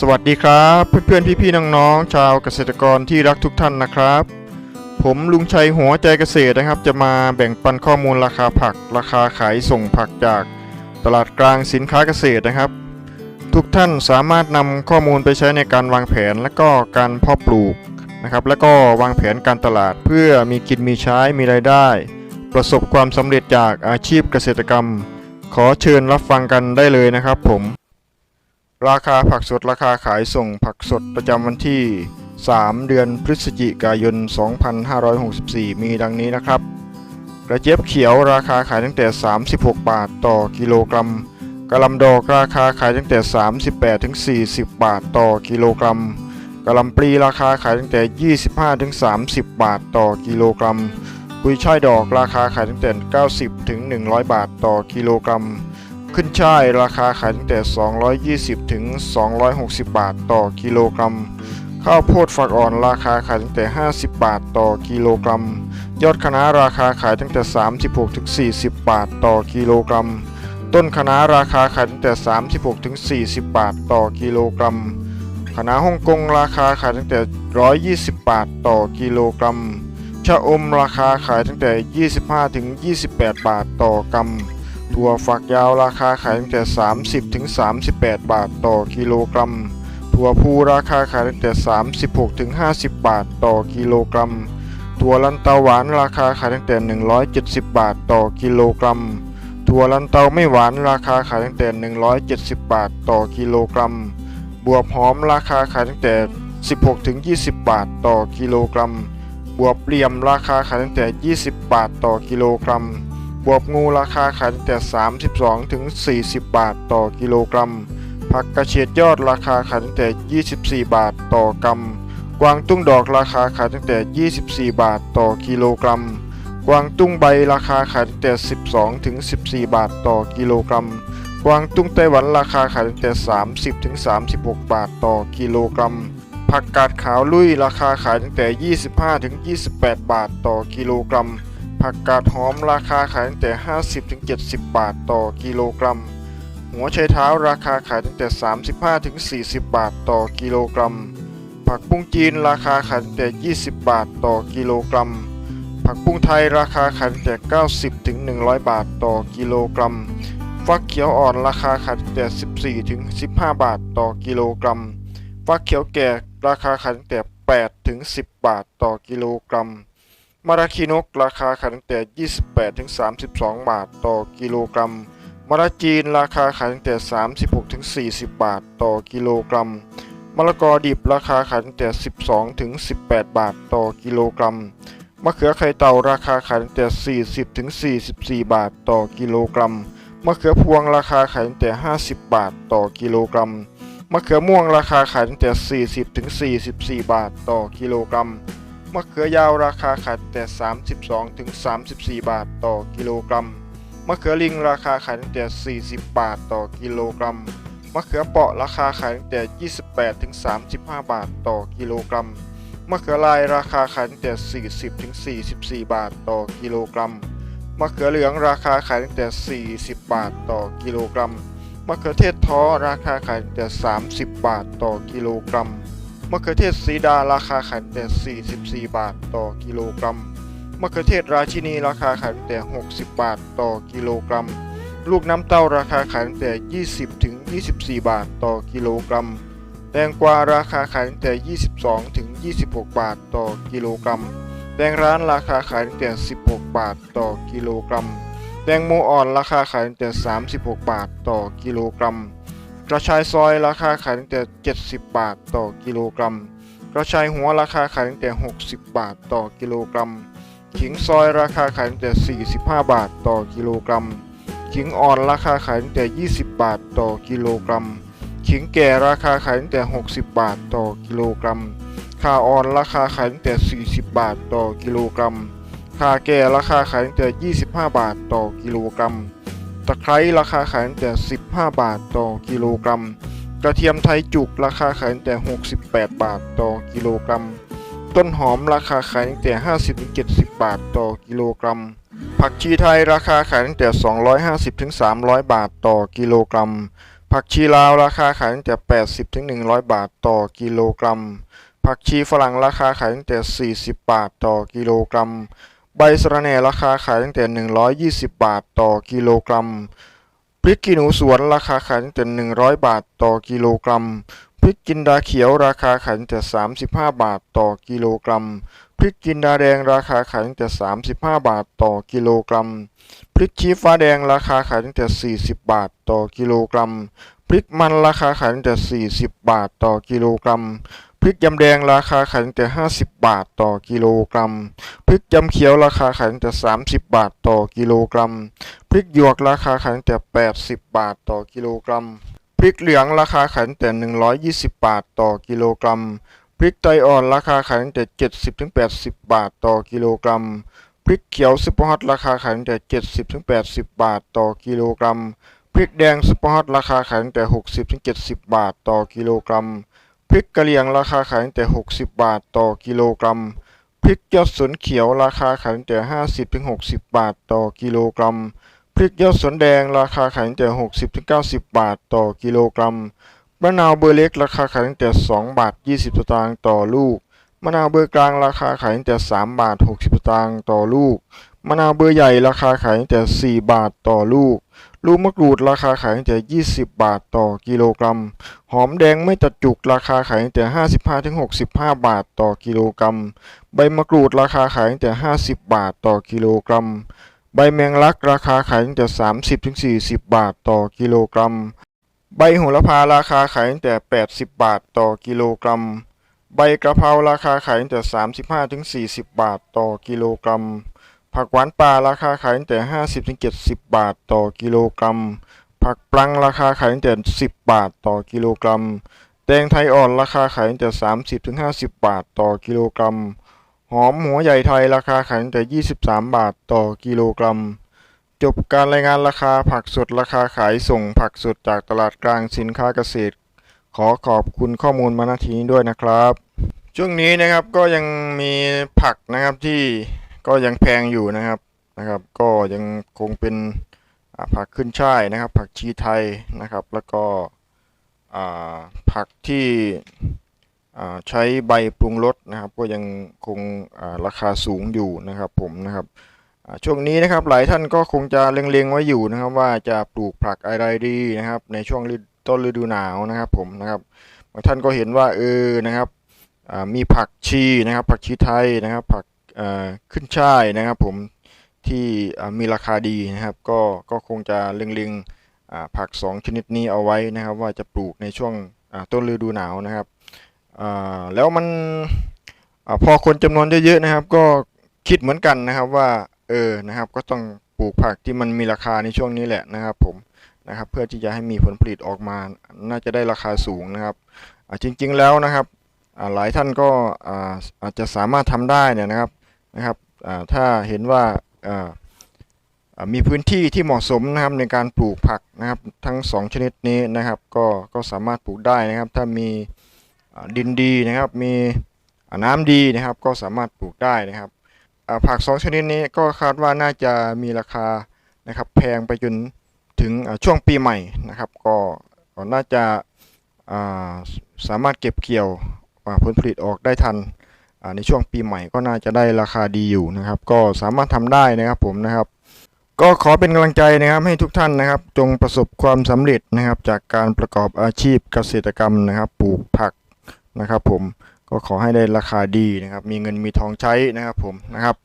สวัสดีครับ เพื่อนๆพี่ๆน้องๆชาวเกษตรกรที่รักทุกท่านนะครับ ผมลุงชัยหัวใจเกษตรนะครับ จะมาแบ่งปันข้อมูลราคาผัก ราคาขายส่งผักจากตลาดกลางสินค้าเกษตรนะครับ ทุกท่านสามารถนำข้อมูลไปใช้ในการวางแผนและก็การเพาะปลูกนะครับ แล้วก็วางแผนการตลาดเพื่อมีกินมีใช้มีรายได้ ประสบความสำเร็จจากอาชีพเกษตรกรรม ขอเชิญรับฟังกันได้เลยนะครับผม ราคาผักสดราคาขายส่งผักสดประจำวันที่ 3 เดือนพฤศจิกายน 2564 มีดังนี้นะครับ กระเจี๊ยบเขียวราคาขายตั้งแต่ 36 บาทต่อกิโลกรัมกะหล่ำดอกราคาขายตั้งแต่ 38ถึง40 บาทต่อกิโลกรัมกะหล่ำปลีราคาขายตั้งแต่ 25ถึง30 บาทต่อกิโลกรัมกุยช่ายดอกราคาขายตั้งแต่ 90ถึง100 บาทต่อกิโลกรัม ขึ้นช่ายราคาขายตั้งแต่ 220 ถึง 260 บาทต่อกิโลกรัม ข้าวโพดฝักอ่อนราคาขายตั้งแต่ 50 บาทต่อกิโลกรัม ยอดคะน้าราคาขายตั้งแต่ 36 ถึง 40 บาทต่อกิโลกรัม ต้นคะน้าราคาขายตั้งแต่ 36 ถึง 40 บาทต่อกิโลกรัมคะน้าฮ่องกงราคาขายตั้งแต่ 120 บาทต่อกิโลกรัม ชะอมราคาขายตั้งแต่ 25 ถึง 28 บาทต่อกรัม ถั่วฝักยาวราคาขายตั้งแต่ 30ถึง38 บาทต่อกิโลกรัม ถั่วพูราคาขายตั้งแต่ 36ถึง50 บาทต่อกิโลกรัม ถั่วลันเตาหวานราคาขายตั้งแต่ 170 บาทต่อกิโลกรัม ถั่วลันเตาไม่หวานราคาขายตั้งแต่ 170 บาทต่อกิโลกรัม บวบหอมราคาขายตั้งแต่ 16ถึง20 บาทต่อกิโลกรัม บวบเหลี่ยมราคาขายตั้งแต่ 20 บาทต่อกิโลกรัม บวบงูราคาขายตั้งแต่ 32 ถึง 40 บาทต่อกิโลกรัม ผักกระเฉดยอดราคาขายตั้งแต่ 24 บาทต่อกรัม กวางตุ้งดอกราคาขายตั้งแต่ 24 บาทต่อกิโลกรัม กวางตุ้งใบราคาขายตั้งแต่ 12 ถึง 14 บาทต่อกิโลกรัม กวางตุ้งไต้หวันราคาขายตั้งแต่ 30 ถึง 36 บาทต่อกิโลกรัม ผักกาดขาวลุยราคาขายตั้งแต่ 25 ถึง 28 บาทต่อกิโลกรัม ผักกาดหอมราคาขายตั้งแต่ 50-70 บาทต่อกิโลกรัม หัวไชเท้าราคาขายตั้งแต่ 35-40 บาทต่อกิโลกรัม ผักบุ้งจีนราคาขายตั้งแต่ 20 บาทต่อกิโลกรัม ผักบุ้งไทยราคาขายตั้งแต่ 90-100 บาทต่อกิโลกรัม ฟักเขียวอ่อนราคาขายตั้งแต่ 14-15 บาทต่อกิโลกรัม ฟักเขียวแก่ราคาขายตั้งแต่8-10 บาทต่อกิโลกรัม มาราคินกราคาขายตั้งแต่ 28 ถึง 32 บาทต่อกิโลกรัมมะระจีนราคาขายตั้งแต่ 36 ถึง 40 บาทต่อกิโลกรัม มะละกอดิบราคาขายตั้งแต่ 12 ถึง 18 บาทต่อกิโลกรัม มะเขือไข่เต่าราคาขายตั้งแต่ 40 ถึง 44 บาทต่อกิโลกรัม มะเขือพวงราคาขายตั้งแต่ 50 บาทต่อกิโลกรัม มะเขือม่วงราคาขายตั้งแต่ 40 ถึง 44 บาทต่อกิโลกรัม มะเขือยาวราคาขายตั้งแต่ 32 ถึง 34 บาทต่อกิโลกรัม มะเขือลิงราคาขายตั้งแต่ 40 บาทต่อกิโลกรัม มะเขือเปาะราคาขายตั้งแต่ 28 ถึง 35 บาทต่อกิโลกรัม มะเขือลายราคาขายตั้งแต่ 40 ถึง 44 บาทต่อกิโลกรัม มะเขือเหลืองราคาขายตั้งแต่ 40 บาทต่อกิโลกรัม มะเขือเทศท้อราคาขายตั้งแต่ 30 บาทต่อกิโลกรัม มะเขือเทศสีดาราคาขายตั้งแต่ 44 บาทต่อกิโลกรัม มะเขือเทศราชินีราคาขายตั้งแต่ 60 บาทต่อกิโลกรัม ลูกน้ำเต้าราคาขายตั้งแต่ 20 ถึง 24 บาทต่อกิโลกรัม แตงกวาราคาขายตั้งแต่ 22 ถึง 26 บาทต่อกิโลกรัม แตงร้านราคาขายตั้งแต่ 16 บาทต่อกิโลกรัม แตงโมอ่อนราคาขายตั้งแต่ 36 บาทต่อกิโลกรัม กระชายซอยราคาขายตั้งแต่ 70 บาทต่อกิโลกรัม กระชายหัวราคาขายตั้งแต่ 60 บาทต่อกิโลกรัม ขิงซอยราคาขายตั้งแต่ 45 บาทต่อกิโลกรัม ขิงอ่อนราคาขายตั้งแต่ 20 บาทต่อกิโลกรัม ขิงแก่ราคาขายตั้งแต่ 60 บาทต่อกิโลกรัมข่าอ่อนราคาขายตั้งแต่ 40 บาทต่อกิโลกรัมข่าแก่ราคาขายตั้งแต่ 25 บาทต่อกิโลกรัม ตะไคร้ราคาขายตั้งแต่ 15 บาทต่อกิโลกรัม กระเทียมไทยจุกราคาขายตั้งแต่ 68 บาทต่อกิโลกรัม ต้นหอมราคาขายตั้งแต่ 50-70 บาทต่อกิโลกรัม ผักชีไทยราคาขายตั้งแต่ 250-300 บาทต่อกิโลกรัม ผักชีลาวราคาขายตั้งแต่ 80-100 บาทต่อกิโลกรัม ผักชีฝรั่งราคาขายตั้งแต่ 40 บาทต่อกิโลกรัม ใบสะระแหน่ราคาขายตั้งแต่ 120 บาทต่อกิโลกรัม พริกขี้หนูสวนราคาขายตั้งแต่ 100 บาทต่อกิโลกรัม พริกจินดาเขียวราคาขายตั้งแต่ 35 บาทต่อกิโลกรัม พริกจินดาแดงราคาขายตั้งแต่ 35 บาทต่อกิโลกรัม พริกชี้ฟ้าแดงราคาขายตั้งแต่ 40 บาทต่อกิโลกรัม พริกมันราคาขายตั้งแต่ 40 บาทต่อกิโลกรัม พริกยำแดงราคาขายตั้งแต่ 50 บาทต่อกิโลกรัม พริกยำเขียวราคาขายตั้งแต่ 30 บาทต่อกิโลกรัม พริกหยวกราคาขายตั้งแต่ 80 บาทต่อกิโลกรัม พริกเหลืองราคาขายตั้งแต่ 120 บาทต่อกิโลกรัม พริกไทยอ่อนราคาขายตั้งแต่ 70-80 บาทต่อกิโลกรัม พริกเขียวซุปเปอร์ฮอตราคาขายตั้งแต่ 70-80 บาทต่อกิโลกรัม พริกแดงซุปเปอร์ฮอตราคาขายตั้งแต่ 60-70 บาทต่อกิโลกรัม ริกกะเหรี่ยงราคาขายตั้งแต่ 60 บาทต่อกิโลกรัม พริกยอดสนเขียวราคาขายตั้งแต่ 50-60 บาทต่อกิโลกรัม พริกยอดสนแดงราคาขายตั้งแต่ 60-90 บาทต่อกิโลกรัม มะนาวเบอร์เล็กราคาขายตั้งแต่ 2 บาท 20 สตางค์ต่อลูก มะนาวเบอร์กลางราคาขายตั้งแต่ 3 บาท 60 สตางค์ต่อลูก มะนาวเบอร์ใหญ่ราคาขายตั้งแต่ 4 บาทต่อลูก ลูกมะกรูดราคาขายตั้งแต่ 20 บาทต่อกิโลกรัม หอมแดงไม่ตัดจุกราคาขายตั้งแต่ 55-65 บาทต่อกิโลกรัม ใบมะกรูดราคาขายตั้งแต่ 50 บาทต่อกิโลกรัม ใบแมงลักราคาขายตั้งแต่ 30-40 บาทต่อกิโลกรัม ใบโหระพาราคาขายตั้งแต่ 80 บาทต่อกิโลกรัม ใบกระเพราราคาขายตั้งแต่ 35-40 บาทต่อกิโลกรัม ผักหวานป่าราคาขายตั้งแต่ 50-70 บาทต่อกิโลกรัม ผักปลังราคาขายตั้งแต่ 10 บาทต่อกิโลกรัม แตงไทยอ่อนราคาขายตั้งแต่ 30-50 บาทต่อกิโลกรัม หอมหัวใหญ่ไทยราคาขายตั้งแต่ 23 บาทต่อกิโลกรัม จบการรายงานราคาผักสดราคาขายส่งผักสดจากตลาดกลางสินค้าเกษตร ขอขอบคุณข้อมูลมาณทีนี้ด้วยนะครับ ช่วงนี้นะครับก็ยังมีผักนะครับที่ ก็ยังแพงอยู่นะครับนะครับ ก็ยังคงเป็นผักขึ้นช่ายนะครับ ผักชีไทยนะครับ แล้วก็ผักที่ใช้ใบปรุงรสนะครับ ก็ยังคงราคาสูงอยู่นะครับผมนะครับช่วงนี้นะครับหลายท่านก็คงจะเล็งๆไว้อยู่นะครับ ว่าจะปลูกผักอะไรดีนะครับ ในช่วงต้นฤดูหนาวนะครับผมนะครับบางท่านก็เห็นว่าเออนะครับมีผักชีนะครับ ผักชีไทยนะครับ ผัก ขึ้นช่ายนะครับผมที่มีราคาดีนะครับ ก็ก็คงจะเล็งๆผักสองชนิดนี้เอาไว้นะครับ ว่าจะปลูกในช่วงต้นฤดูหนาวนะครับแล้วมันอพอคนจำนวนเยอะๆนะครับ ก็คิดเหมือนกันนะครับว่าเออนะครับ ก็ต้องปลูกผักที่มันมีราคาในช่วงนี้แหละนะครับ ผมนะครับ เพื่อที่จะให้มีผลผลิตออกมา น่าจะได้ราคาสูงนะครับจริงๆแล้วนะครับหลายท่านก็อาอาจจะสามารถทำได้เนี่ยนะครับ นะครับถ้าเห็นว่ามีพื้นที่ที่เหมาะสมนะครับในการปลูกผักนะครับทั้งสองชนิดนี้นะครับ ก็ก็สามารถปลูกได้นะครับ ถ้ามีดินดีนะครับ มีน้ำดีนะครับ ก็สามารถปลูกได้นะครับผักสองชนิดนี้ก็คาดว่าน่าจะมีราคานะครับ แพงไปจนถึงช่วงปีใหม่นะครับ ก็น่าจะาสามารถเก็บเกี่ยวผลผลิตออกได้ทัน ในช่วงปีใหม่ก็น่าจะได้ราคาดีอยู่นะครับ ก็สามารถทำได้นะครับผมนะครับ ก็ขอเป็นกำลังใจนะครับให้ทุกท่านนะครับ จงประสบความสำเร็จนะครับ จากการประกอบอาชีพเกษตรกรรมนะครับ ปลูกผักนะครับ ผมก็ขอให้ได้ราคาดีนะครับ มีเงินมีทองใช้นะครับผมนะครับ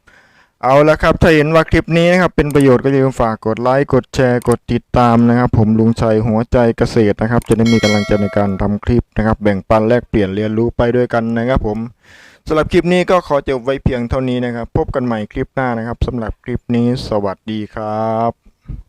เอาละครับ ถ้าเห็นว่าคลิปนี้นะครับ เป็นประโยชน์ก็อย่าลืมฝากกดไลค์ กดแชร์ กดติดตามนะครับ ผมลุงชัยหัวใจเกษตรนะครับ จะได้มีกำลังใจในการทำคลิปนะครับ แบ่งปันแลกเปลี่ยนเรียนรู้ไปด้วยกันนะครับผม สำหรับคลิปนี้ก็ขอจบไว้เพียงเท่านี้นะครับ พบกันใหม่คลิปหน้านะครับสำหรับคลิปนี้สวัสดีครับ